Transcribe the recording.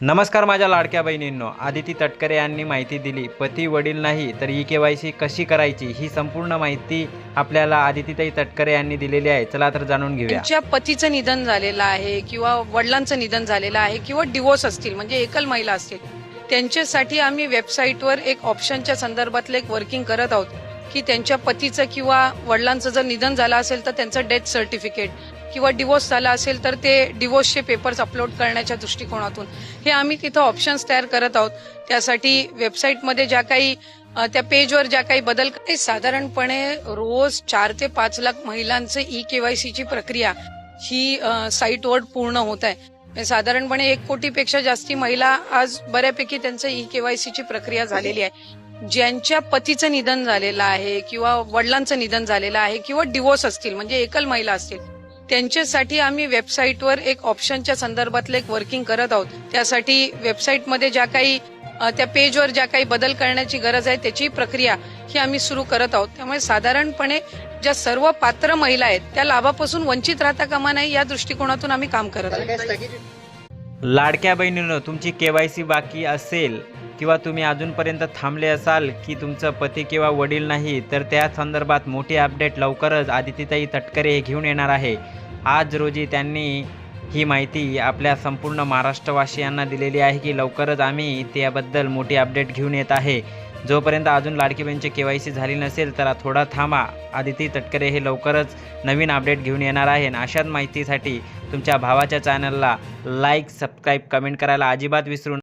नमस्कार माझ्या लाडक्या बहिणींनो. आदिती तटकरे यांनी माहिती दिली. पती वडील नाही तर ई के वाय सी कशी करायची ही संपूर्ण माहिती आपल्याला आदितीताई तटकरे यांनी दिलेली आहे. चला तर जाणून घेऊया. ज्या पतीचं निधन झालेलं आहे किंवा वडिलांचं निधन झालेलं आहे किंवा डिवोर्स असतील म्हणजे एकल महिला असतील त्यांच्यासाठी आम्ही वेबसाईटवर एक ऑप्शनच्या संदर्भातलं एक वर्किंग करत आहोत. की त्यांच्या पतीचं किंवा वडिलांचं जर निधन झालं असेल तर त्यांचं डेथ सर्टिफिकेट किंवा डिवोर्स झाला असेल तर ते डिवोर्सचे पेपर्स अपलोड करण्याच्या दृष्टिकोनातून. हे आम्ही तिथं ऑप्शन्स तयार करत आहोत. त्यासाठी वेबसाईटमध्ये ज्या काही त्या पेजवर ज्या काही बदल ते साधारणपणे रोज चार ते पाच लाख महिलांचं ई केवायसीची प्रक्रिया ही साईटवर पूर्ण होत आहे. म्हणजे साधारणपणे एक कोटीपेक्षा जास्ती महिला आज बऱ्यापैकी त्यांचं ई केवायसीची प्रक्रिया झालेली आहे. ज्यांच्या पतीचं निधन झालेलं आहे किंवा वडिलांचं निधन झालेलं आहे किंवा डिवोर्स असतील म्हणजे एकल महिला असतील त्यांच्यासाठी आम्ही वेबसाईटवर एक ऑप्शनच्या संदर्भातलं एक वर्किंग करत आहोत. त्यासाठी वेबसाईटमध्ये ज्या काही त्या पेजवर ज्या काही बदल करण्याची गरज आहे त्याची प्रक्रिया ही आम्ही सुरू करत आहोत. त्यामुळे साधारणपणे ज्या सर्व पात्र महिला आहेत त्या लाभापासून वंचित राहता कामा नये या दृष्टिकोनातून आम्ही काम करत आहोत. लाडक्या बहिणीनं तुमची के वाय सी बाकी असेल किंवा तुम्ही अजूनपर्यंत थांबले असाल की तुमचं पती किंवा वडील नाही तर त्या संदर्भात मोठी अपडेट लवकरच आदितीताई तटकरे हे घेऊन येणार आहे. आज रोजी त्यांनी ही माहिती आपल्या संपूर्ण महाराष्ट्रवासियांना दिलेली आहे की लवकरच आम्ही त्याबद्दल मोठी अपडेट घेऊन येत आहे. जोपर्यंत अजून लाडकी बहिणीची के वाय सी झाली नसेल तर थोडा थांबा. आदिती तटकरे हे लवकरच नवीन अपडेट घेऊन येणार आहे अशाच माहितीसाठी तुमच्या भावाच्या चॅनलला लाईक सबस्क्राईब कमेंट करायला अजिबात विसरून